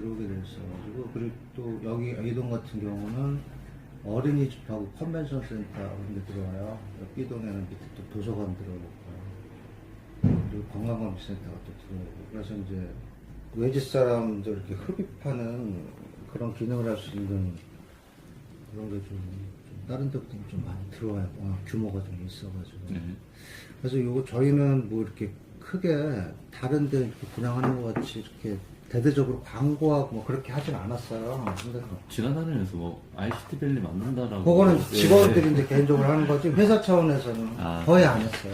들어오게 됐어가지고 그리고 또 여기 A동 같은 경우는 어린이집하고 컨벤션 센터 그런 게 들어와요. B동에는 밑에 또 도서관 들어오고 그리고 관광검색센터가 또 들어오고 그래서 이제 외지 사람들 이렇게 흡입하는 그런 기능을 할 수 있는 그런 게좀 다른 데보다 좀 많이 들어와요. 워낙 규모가 좀 있어가지고. 네. 그래서 요거 저희는 뭐 이렇게 크게 다른 데 이렇게 분양하는 것 같이 이렇게 대대적으로 광고하고 뭐 그렇게 하진 않았어요. 근데 지나다니면서 뭐 ICT 밸리 만든다라고. 그거는 네. 직원들이 이제 개인적으로 하는 거지 회사 차원에서는 아. 거의 안 했어요.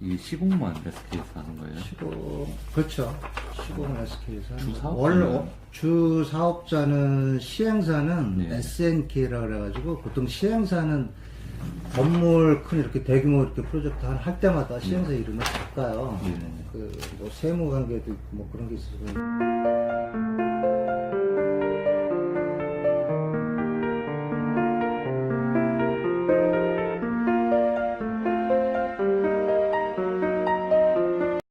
이 시공만 SK에서 하는 거예요? 시공 그렇죠. 시공 SK에서 주 사업자는? 원래 어, 주 사업자는 시행사는 네. SNK라 그래가지고 보통 시행사는 건물 큰 이렇게 대규모 이렇게 프로젝트 할- 할 때마다 시행사 이름을 바꿔요. 네. 그뭐 세무 관계도 있고 뭐 그런 게 있어서